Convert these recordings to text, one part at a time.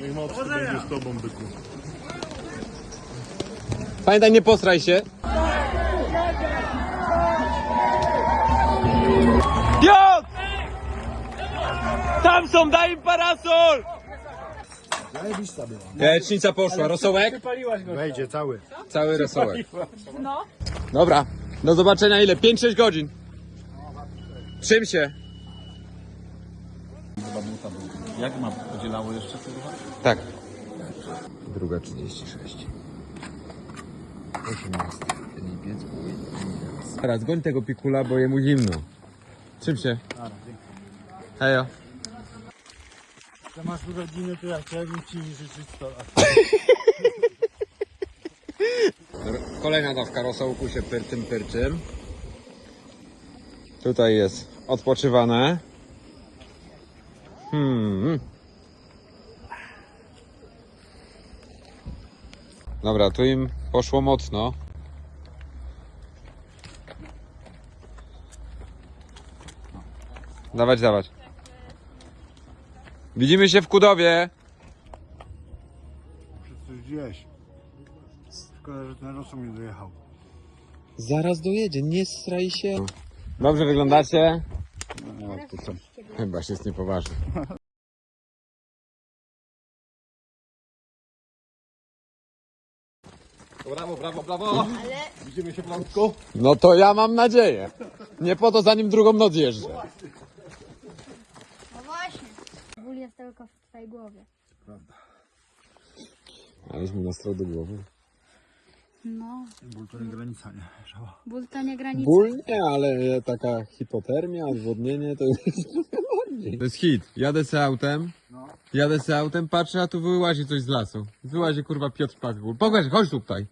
Niech mocno będzie z tobą, byku. Pamiętaj, nie postraj się. Piotr! Tam są, daj im parasol! Jajecznica poszła, rosołek? Wejdzie cały. Cały rosołek. No. Dobra, do zobaczenia ile? 5-6 godzin. Czym się? Jak ma podzielało jeszcze kurwa? Tak. Druga 36. 18 lipiec. Teraz goń tego pikula, bo jemu zimno. Czym się? Hejo. Jak masz urodziny, to ja chciałbym ci życzyć 100 lat. Kolejna dawka rosołku się pyrczym pyrczym. Tutaj jest odpoczywane. Hmm. Dobra, tu im poszło mocno. Dawać, dawać. Widzimy się w Kudowie. Wszyscy gdzieś. Szkoda, że ten rosół nie dojechał. Zaraz dojedzie, nie straj się. Dobrze wyglądacie? No? Chyba się jest niepoważny. Brawo, brawo, brawo! Widzimy się, Blanku? No to ja mam nadzieję. Nie po to zanim drugą noc jeżdżę. No właśnie. Ból jest tylko w twojej głowie. Aleś mi nastrał do głowy. No. Ból to nie granica, nie? Żała. Ból to nie granica. Ból nie, ale taka hipotermia, odwodnienie to jest To jest hit. Jadę se autem. Jadę se autem, patrzę, a tu wyłazi coś z lasu. Wyłazi kurwa Piotr Pakul. Pokaż, chodź tutaj.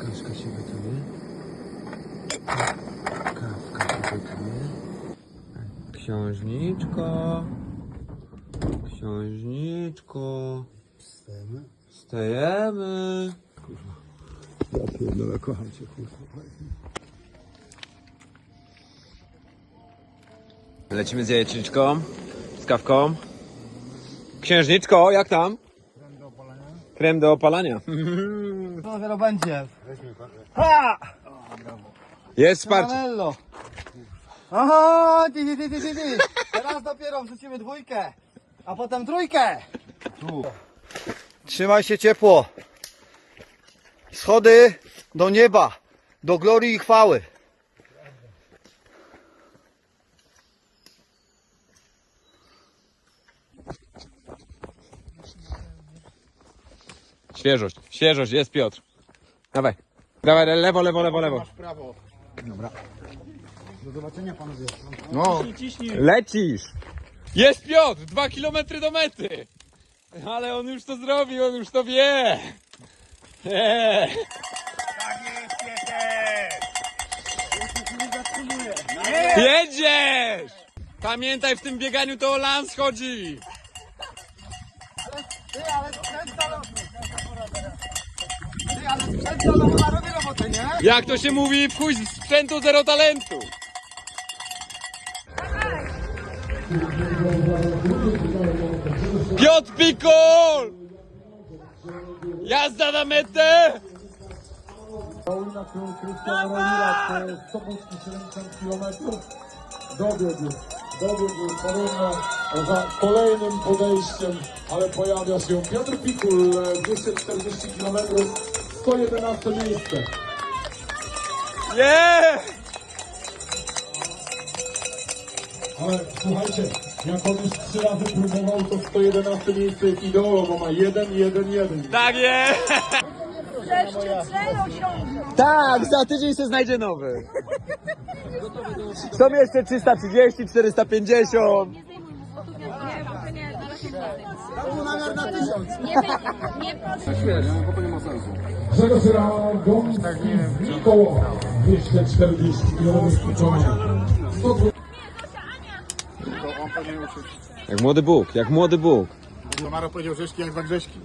Kaszka się gotuje. Kawka się gotuje. Książniczko. Książniczko. Stajemy? Stajemy. Ja pierdolę, kocham cię, kurwa. Lecimy z jajeczniczką, z kawką. Księżniczko, jak tam? Krem do opalania. To dopiero będzie. Jest wsparcie. Aha, ty, ty, ty, ty, ty. Teraz dopiero wrzucimy dwójkę, a potem trójkę. Tu. Trzymaj się ciepło. Schody do nieba, do glorii i chwały. Świeżość, świeżość, jest Piotr. Dawaj. Dawaj, lewo, lewo, lewo, lewo. Prawo. Dobra. Do zobaczenia, panowie. No. Lecisz. Jest Piotr, dwa kilometry do mety. Ale on już to zrobił, on już to wie. Eee. Jedziesz! Pamiętaj, w tym bieganiu to o lans chodzi. Ty, ale sprzęt to Ty, ale sprzęt to no, robi robotę, nie? Jak to się mówi, w chuj sprzętu zero talentu. Piotr Pikol! Jazda na metę! Paulina Krystian Rolila, to jest Sobuski 70 km. Dobiegł, dobiegł Paulina za kolejnym podejściem, ale pojawia się Piotr Pikul, e, 240 km, 111 miejsce. Nie! Ale słuchajcie, jak on już trzy razy próbował, to 111 miejsce jest ideolo, bo ma 1, 1, 1. Tak jest! Tak, za tydzień się znajdzie nowy. Są jeszcze 330, 450. Grzegorz Radomski z Mikołowa, 240 km skończone. 120 Jak młody Bóg, jak młody Bóg. Maro powiedział rzeźki jak za grzeszki.